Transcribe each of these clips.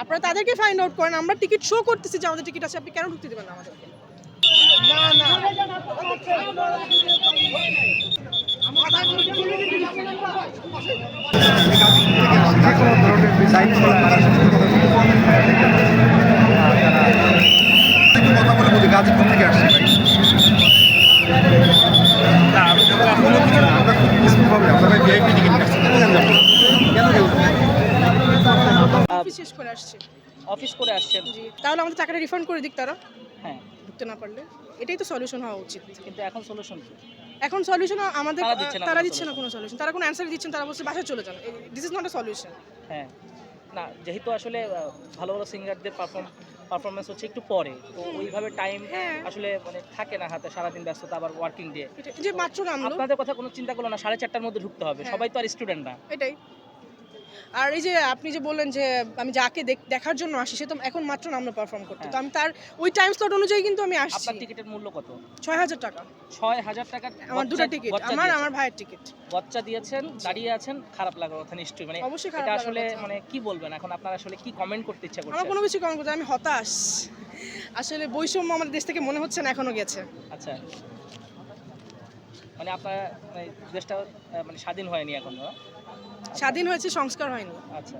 আপনারা তাদেরকে find out করেন, আমরা টিকিট শো করতেছি যে আমাদের টিকিট আছে, আপনি কেন ঢুকতে দেবেন না আমাদেরকে? কথা বলে বলি গাজীপুর থেকে আসছি ভাই আমরা খুব পিসফুল ভাবে আমরা ভাই ভিআইপি টিকিট কাটছি কেন যাব কেন যাব অফিস শেষ করে আসছে। অফিস করে আসছেন জি তাহলে আমাদের টাকাটা রিফান্ড করে দিক তারা। হ্যাঁ। ঢুকতে না পারলে। এটাই তো সলিউশন হওয়া উচিত। কিন্তু এখন সলিউশন কি? এখন সলিউশন আমাদের তারা দিচ্ছে না কোনো সলিউশন তারা কোনো অ্যান্সার দিচ্ছেন তারা বলছে বাসায় চলে যান। This is not a solution হ্যাঁ। না যেহেতু আসলে ভালো ভালো সিঙ্গারদের পারফর্ম পারফরমেন্স হচ্ছে একটু পরে। তো ওইভাবে টাইম হ্যাঁ। আসলে মানে থাকে না হাতে সারাদিন ব্যস্ততা আবার ওয়ার্কিং ডে যে মাত্র আপনাদের কথা কোনো চিন্তা করল না সাড়ে চারটার মধ্যে ঢুকতে হবে। হ্যাঁ। সবাই তো আর স্টুডেন্ট না। এটাই। আর এই যে আপনি যে বললেন যে আমি যাকে দেখ- দেখার জন্য আসি সে তো এখন মাত্র নামলো পারফর্ম করতে। তো আমি তার ওই টাইম স্লট অনুযায়ী কিন্তু আমি আসছি। আপনার টিকিটের মূল্য কত? ছয় হাজার টাকা। ছয় হাজার টাকা আমার দুটো টিকিট আমার আমার ভাইয়ের টিকিট বচ্চা দিয়েছেন দাঁড়িয়ে আছেন খারাপ লাগার কথা নিশ্চয়ই। মানে অবশ্যই খারাপ আসলে মানে কি বলবেন? এখন আপনার আসলে কি কমেন্ট করতে ইচ্ছা আমার করছে কোনো কিছু কমেন্ট করতে আমি হতাশ। আসলে বৈষম্য আমাদের দেশ থেকে মনে হচ্ছে না এখনও গেছে। আচ্ছা। মানে আপনার মানে দেশটা মানে স্বাধীন হয়নি এখনও না? স্বাধীন হয়েছে সংস্কার হয়নি। আচ্ছা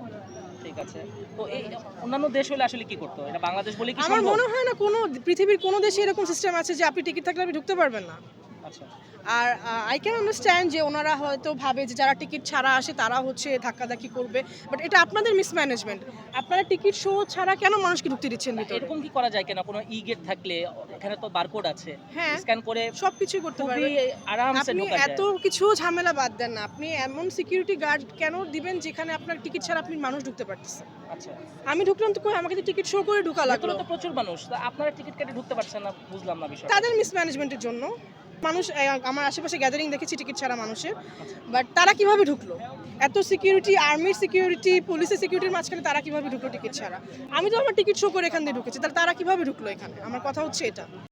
ঠিক আছে। তো এই অন্যান্য দেশ হলে আসলে কি করতো? এটা বাংলাদেশ বলে কি আমার মনে হয় না কোনো পৃথিবীর কোনো দেশে এরকম সিস্টেম আছে যে আপনি টিকিট থাকলে আপনি ঢুকতে পারবেন না। আর আই ক্যান আন্ডারস্ট্যান্ড যে ওনারা হয়তো ভাবে যে যারা টিকিট ছাড়া আসে তারা হচ্ছে ধাক্কাধাক্কি করবে বাট এটা আপনাদের মিসম্যানেজমেন্ট আপনারা টিকিট শো ছাড়া কেন মানুষকে ঢুকতে দিচ্ছেন এরকম কি করা যায় কেন? কোনো ই গেট থাকলে এখানে তো বারকোড আছে। হ্যাঁ স্ক্যান করে সব করতে পারবেন। আরামসে আপনি এত কিছু ঝামেলা বাদ দেন না। আপনি এমন সিকিউরিটি গার্ড কেন দিবেন যেখানে আপনার টিকিট ছাড়া আপনি মানুষ ঢুকতে পারতেছেন আচ্ছা। আমি ঢুকলাম তো কই? আমাকে তো টিকিট শো করে ঢুকা লাগল। তো প্রচুর মানুষ। তা আপনারা টিকিট কেটে ঢুকতে পারছেন না বুঝলাম না বিষয়টা। তাদের মিসম্যানেজমেন্টের জন্য। মানুষ আমার আশেপাশে গ্যাদারিং দেখেছি টিকিট ছাড়া মানুষের বাট তারা কীভাবে ঢুকলো? এত সিকিউরিটি আর্মির সিকিউরিটি পুলিশের সিকিউরিটির মাঝখানে তারা কীভাবে ঢুকলো টিকিট ছাড়া? আমি তো আমার টিকিট শো করে এখান দিয়ে ঢুকেছি, তাহলে তারা কীভাবে ঢুকলো এখানে? আমার কথা হচ্ছে এটা।